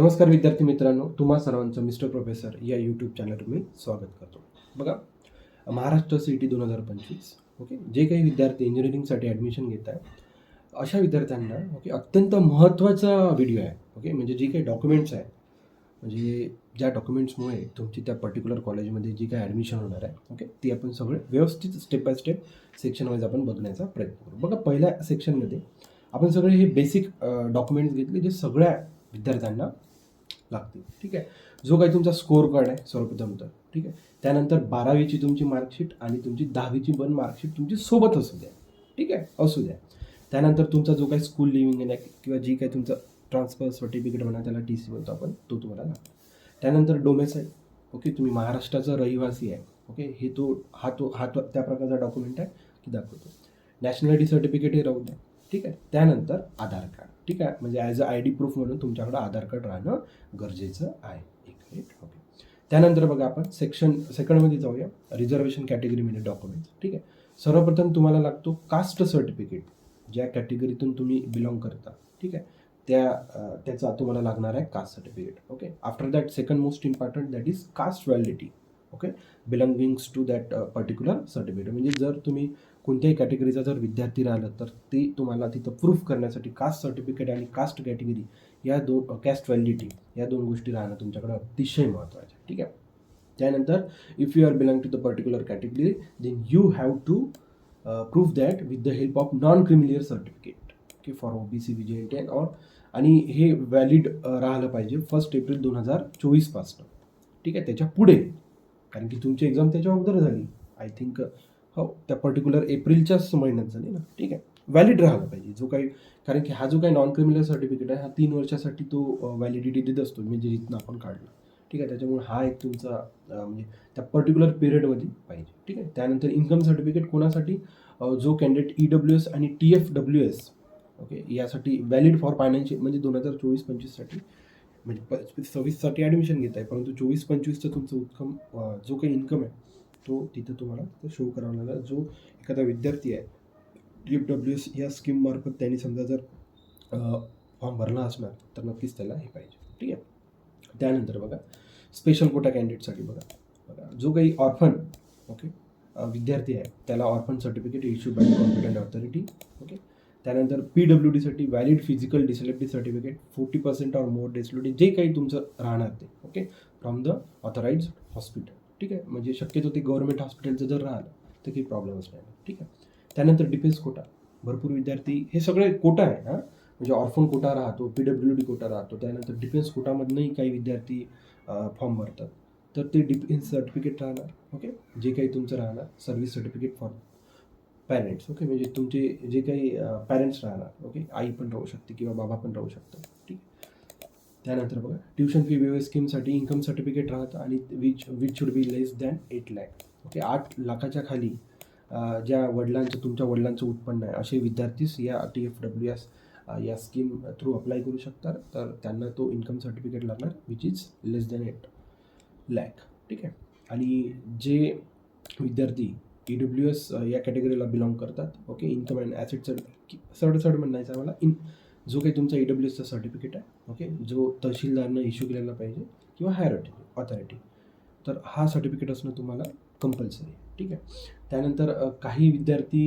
नमस्कार विद्यार्थी मित्रांनो तुम्हा सर्वांचं मिस्टर प्रोफेसर या यूट्यूब चॅनलवर मी स्वागत करतो. बघा महाराष्ट्र सी टी दोन हजार पंचवीस ओके जे काही विद्यार्थी इंजिनिअरिंगसाठी ॲडमिशन घेत आहे अशा विद्यार्थ्यांना ओके अत्यंत महत्त्वाचा व्हिडिओ आहे ओके म्हणजे जे काही डॉक्युमेंट्स आहे म्हणजे ज्या डॉक्युमेंट्समुळे तुमची त्या पर्टिक्युलर कॉलेजमध्ये जी काही ॲडमिशन होणार आहे ओके ती आपण सगळे व्यवस्थित step by step section wise आपण बघण्याचा प्रयत्न करू. बघा पहिल्या सेक्शनमध्ये आपण सगळे हे बेसिक डॉक्युमेंट्स घेतले जे सगळ्या विद्यार्थ्यांना लागतील. ठीक आहे? जो काही तुमचा स्कोअर कार्ड आहे सर्वप्रथम तर. ठीक आहे? त्यानंतर बारावीची तुमची मार्कशीट आणि तुमची दहावीची पण मार्कशीट तुमची सोबत असू द्या. ठीक आहे? असू द्या. त्यानंतर तुमचा जो काही स्कूल लिव्हिंग आहे किंवा जी काही तुमचं ट्रान्सफर सर्टिफिकेट म्हणा त्याला टी सी म्हणतो आपण तो तुम्हाला लागतो त्यानंतर डोमेसाईल ओके तुम्ही महाराष्ट्राचा रहिवासी आहे. ओके हे तो हा तो हा तो त्या प्रकारचा डॉक्युमेंट आहे की दाखवतो. नॅशनॅलिटी सर्टिफिकेट हे राहू द्या. ठीक आहे? त्यानंतर आधार कार्ड ठीक आहे? म्हणजे as a I D proof म्हणून तुमच्याकडं आधार कार्ड राहणं गरजेचं आहे. एक मिनिट ओके त्यानंतर बघा आपण सेक्शन सेकंडमध्ये जाऊया. रिझर्वेशन कॅटेगरीमध्ये डॉक्युमेंट्स ठीक आहे? सर्वप्रथम तुम्हाला लागतो कास्ट सर्टिफिकेट ज्या कॅटेगरीतून तुम्ही बिलॉंग करता. ठीक आहे? त्या त्याचा तुम्हाला लागणार आहे caste certificate okay after that second most important that is caste validity okay belongings to that particular certificate म्हणजे जर तुम्ही कोणत्याही कॅटेगरीचा जर विद्यार्थी राहिलं तर ते तुम्हाला तिथं प्रूफ करण्यासाठी कास्ट सर्टिफिकेट आणि कास्ट कॅटेगरी या दोन कॅस्ट व्हॅलिडिटी या दोन गोष्टी राहणं तुमच्याकडे अतिशय महत्त्वाच्या ठीक आहे? त्यानंतर if you are belong to the particular category then you have to proof that with the help of non creamy layer certificate okay for O B C B J ten or आणि हे valid राहिलं पाहिजे first April दोन हजार चोवीसपासनं ठीक आहे? त्याच्या पुढे कारण की तुमची एक्झाम त्याच्या अगोदर झाली. आय थिंक हो त्या पर्टिक्युलर एप्रिलच्याच महिन्यात झाली ना. ठीक आहे. व्हॅलिड राहिला पाहिजे. जो काही कारण की हा जो काही नॉन क्रिमिनल सर्टिफिकेट आहे हा तीन वर्षासाठी तो व्हॅलिडिटी देत असतो. म्हणजे जिथनं आपण काढला. ठीक आहे त्याच्यामुळे हा एक तुमचा म्हणजे त्या पर्टिक्युलर पिरियडमध्ये पाहिजे. ठीक आहे? त्यानंतर इन्कम सर्टिफिकेट कोणासाठी? जो कॅन्डिडेट ई डब्ल्यू एस आणि T F W S okay यासाठी व्हॅलिड फॉर फायनान्शियल म्हणजे दोन हजार चोवीस पंचवीससाठी म्हणजे प सव्वीससाठी ॲडमिशन घेत आहे परंतु चोवीस पंचवीसचं तुमचं उत्कम जो काही इन्कम आहे तो तिथं तुम्हाला तो शो करावा लागला जो एखादा विद्यार्थी आहे डी एफ डब्ल्यू एस या स्कीममार्फत त्यांनी समजा जर फॉर्म भरला असणार तर नक्कीच त्याला हे पाहिजे. ठीक आहे? त्यानंतर बघा स्पेशल कोटा कॅन्डिडेटसाठी बघा. बघा जो काही ऑर्फन ओके विद्यार्थी आहे त्याला orphan certificate issue by competent authority okay त्यानंतर पी डब्ल्यू डीसाठी valid physical disability certificate forty percent or more disability जे काही तुमचं राहणार ते okay from the authorise hospital ठीक आहे? म्हणजे शक्यतो ते गव्हर्नमेंट हॉस्पिटलचं जर राहिलं तर काही प्रॉब्लेमच नाही. ठीक आहे? त्यानंतर डिफेन्स कोटा भरपूर विद्यार्थी हे सगळे कोटा आहे हां म्हणजे ऑर्फन कोटा राहतो पी डब्ल्यू डी कोटा राहतो. त्यानंतर डिफेन्स कोटामधनंही काही विद्यार्थी फॉर्म भरतात. तर ते डिफेन्स सर्टिफिकेट राहणार ओके जे काही तुमचं राहणार service certificate for parents okay म्हणजे तुमचे जे काही पॅरेंट्स राहणार ओके आई पण राहू शकते किंवा बाबा पण राहू शकतात ठीक त्यानंतर बघा ट्युशन फी वेवे स्कीमसाठी इन्कम सर्टिफिकेट राहतं आणि which which should be less than eight lakh okay आठ लाखाच्या खाली ज्या वडिलांचं तुमच्या वडिलांचं उत्पन्न आहे असे विद्यार्थीच या टी एफ डब्ल्यू एस या स्कीम थ्रू अप्लाय करू शकतात. तर त्यांना तो इन्कम सर्टिफिकेट लागणार which is less than eight lakh ठीक आहे? आणि जे विद्यार्थी ई डब्ल्यू एस या कॅटेगरीला बिलॉंग करतात okay income and asset sir सरळ सरळ म्हणायचं आहे मला इन जो काही तुमचा ई डब्ल्यू एसचा सर्टिफिकेट आहे ओके जो तहसीलदारनं इश्यू केलेला पाहिजे किंवा हायर ऑथॉरिटी तर हा सर्टिफिकेट असणं तुम्हाला कंपल्सरी ठीक आहे? त्यानंतर काही विद्यार्थी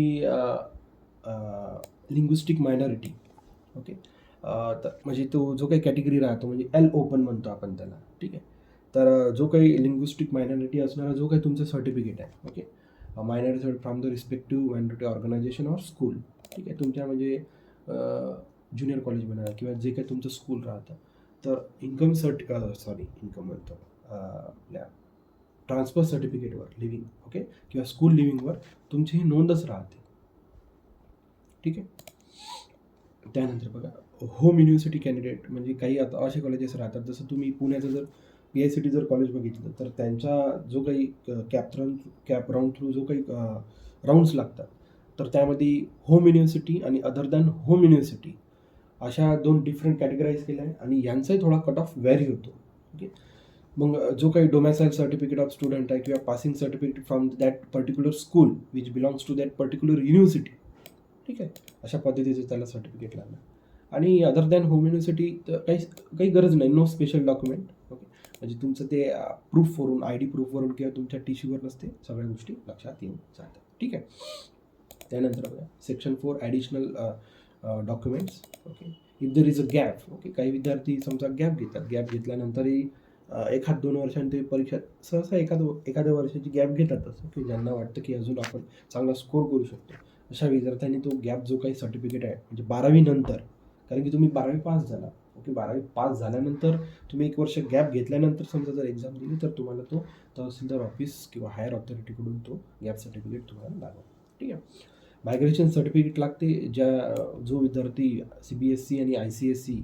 लिंग्विस्टिक मायनॉरिटी ओके तर म्हणजे तो जो काही कॅटेगरी राहतो म्हणजे एल ओपन म्हणतो आपण त्याला ठीक आहे? तर जो काही लिंग्विस्टिक मायनॉरिटी असणारा जो काही तुमचं सर्टिफिकेट आहे okay minority from the respective minority organisation or school ठीक आहे? तुमच्या म्हणजे ज्युनियर कॉलेज म्हणा किंवा जे काही तुमचं स्कूल राहतं तर इन्कम सर्ट सॉरी इन्कम म्हणतो आपल्या ट्रान्सफर सर्टिफिकेटवर लिव्हिंग ओके किंवा स्कूल लिव्हिंगवर तुमची ही नोंदच राहते. ठीक आहे? त्यानंतर बघा होम युनिव्हर्सिटी कॅन्डिडेट म्हणजे काही आता असे कॉलेजेस राहतात जसं तुम्ही पुण्याचं जर पी आय सी टी जर कॉलेज बघितलं तर त्यांचा जो काही कॅप कॅप राऊंड थ्रू जो काही राऊंड्स लागतात तर त्यामध्ये होम युनिव्हर्सिटी आणि अदर दॅन होम युनिव्हर्सिटी अशा दोन डिफरंट कॅटेगराईज केल्या आहे आणि यांचाही थोडा कट ऑफ व्हॅरी होतो ओके मग जो काही डोमॅसाईल सर्टिफिकेट ऑफ स्टुडंट आहे किंवा passing certificate from that particular school which belongs to that particular university ठीक आहे? अशा पद्धतीचं त्याला सर्टिफिकेट लागणार आणि अदर दॅन होम युनिव्हर्सिटी तर काही काही गरज नाही. नो स्पेशल डॉक्युमेंट ओके म्हणजे तुमचं ते प्रूफवरून आय डी प्रूफवरून किंवा तुमच्या टी सीवर नसते सगळ्या गोष्टी लक्षात येऊन जातात. ठीक आहे? त्यानंतर बघा section four additional documents okay if there is a gap okay काही विद्यार्थी समजा गॅप घेतात. गॅप घेतल्यानंतरही uh, एखाद दोन वर्षांनी ते परीक्षा सहसा एखाद एखाद्या वर्षाची गॅप घेतातच ओके ज्यांना वाटतं की अजून आपण चांगला स्कोर करू शकतो. अशा विद्यार्थ्यांनी तो गॅप जो काही सर्टिफिकेट आहे म्हणजे बारावीनंतर कारण की तुम्ही बारावी पास झाला ओके बारावी पास झाल्यानंतर तुम्ही एक वर्ष गॅप घेतल्यानंतर समजा जर एक्झाम दिली तर तुम्हाला तो तहसीलदार ऑफिस किंवा हायर ऑथॉरिटीकडून तो गॅप सर्टिफिकेट तुम्हाला लागेल ठीक आहे? मायग्रेशन सर्टिफिकेट लागते ज्या जो विद्यार्थी सी बी एस सी आणि आय सी एस सी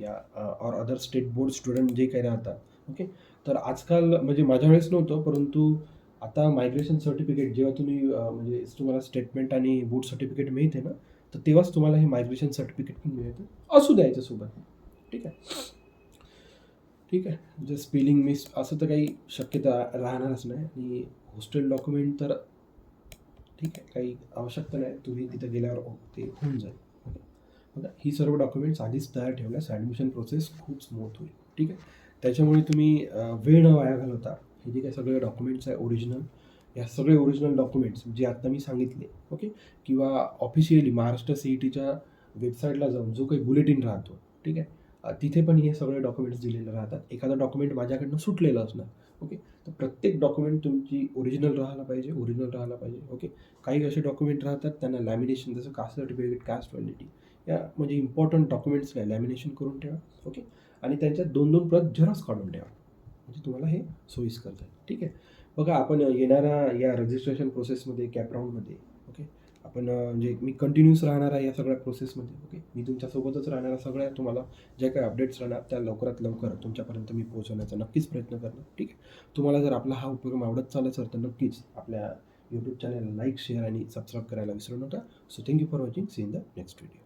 या or other state board student जे काही राहतात ओके तर आजकाल म्हणजे माझ्या वेळेस नव्हतं परंतु आता मायग्रेशन सर्टिफिकेट जेव्हा तुम्ही म्हणजे तुम्हाला स्टेटमेंट आणि बोर्ड सर्टिफिकेट मिळते ना तर तेव्हाच तुम्हाला हे मायग्रेशन सर्टिफिकेट पण मिळतं. असू द्यायचं सोबत ठीक आहे? ठीक आहे. जर स्पेलिंग मिस असं तर काही शक्यता राहणारच नाही. आणि हॉस्टेल डॉक्युमेंट तर ठीक आहे काही आवश्यकता नाही तुम्ही तिथं गेल्यावर ते होऊन जाईल. ओके. बघा ही सर्व डॉक्युमेंट्स आधीच तयार ठेवल्यास ॲडमिशन प्रोसेस खूप स्मूथ होईल. ठीक आहे? त्याच्यामुळे तुम्ही वेळ न वाया घालवता हे जे काही सगळे डॉक्युमेंट्स आहे ओरिजिनल या सगळे ओरिजिनल डॉक्युमेंट्स जे आत्ता मी सांगितले ओके? किंवा ऑफिशियली महाराष्ट्र सी ई टीच्या वेबसाईटला जाऊन जो काही बुलेटिन राहतो ठीक आहे? तिथे पण हे सगळे डॉक्युमेंट्स दिलेले राहतात. एखादं डॉक्युमेंट माझ्याकडनं सुटलेलं असणार ओके तर प्रत्येक डॉक्युमेंट तुमची ओरिजिनल राहायला पाहिजे ओरिजिनल राहायला पाहिजे ओके काही असे डॉक्युमेंट राहतात त्यांना लॅमिनेशन जसं कास्ट सर्टिफिकेट कास्ट व्हॅलिडिटी या म्हणजे इम्पॉर्टंट डॉक्युमेंट्स काय? लॅमिनेशन करून ठेवा ओके आणि त्यांच्यात दोन दोन प्रत झेरॉक्स काढून ठेवा. म्हणजे तुम्हाला हे सोयीस्कर जाईल ठीक आहे? बघा आपण येणाऱ्या या रजिस्ट्रेशन प्रोसेसमध्ये कॅपराऊंडमध्ये ओके आपण म्हणजे मी कंटिन्यूस राहणार आहे या सगळ्या प्रोसेसमध्ये ओके मी तुमच्यासोबतच राहणार सगळ्या तुम्हाला ज्या काही अपडेट्स राहणार त्या लवकरात लवकर तुमच्यापर्यंत मी पोहोचवण्याचा नक्कीच प्रयत्न करणार ठीक आहे? तुम्हाला जर आपला हा उपक्रम आवडत चालला सर तर नक्कीच आपल्या यूट्यूब चॅनल लाईक शेअर आणि सबस्क्राईब करायला विसरू नका. So thank you for watching see in the next video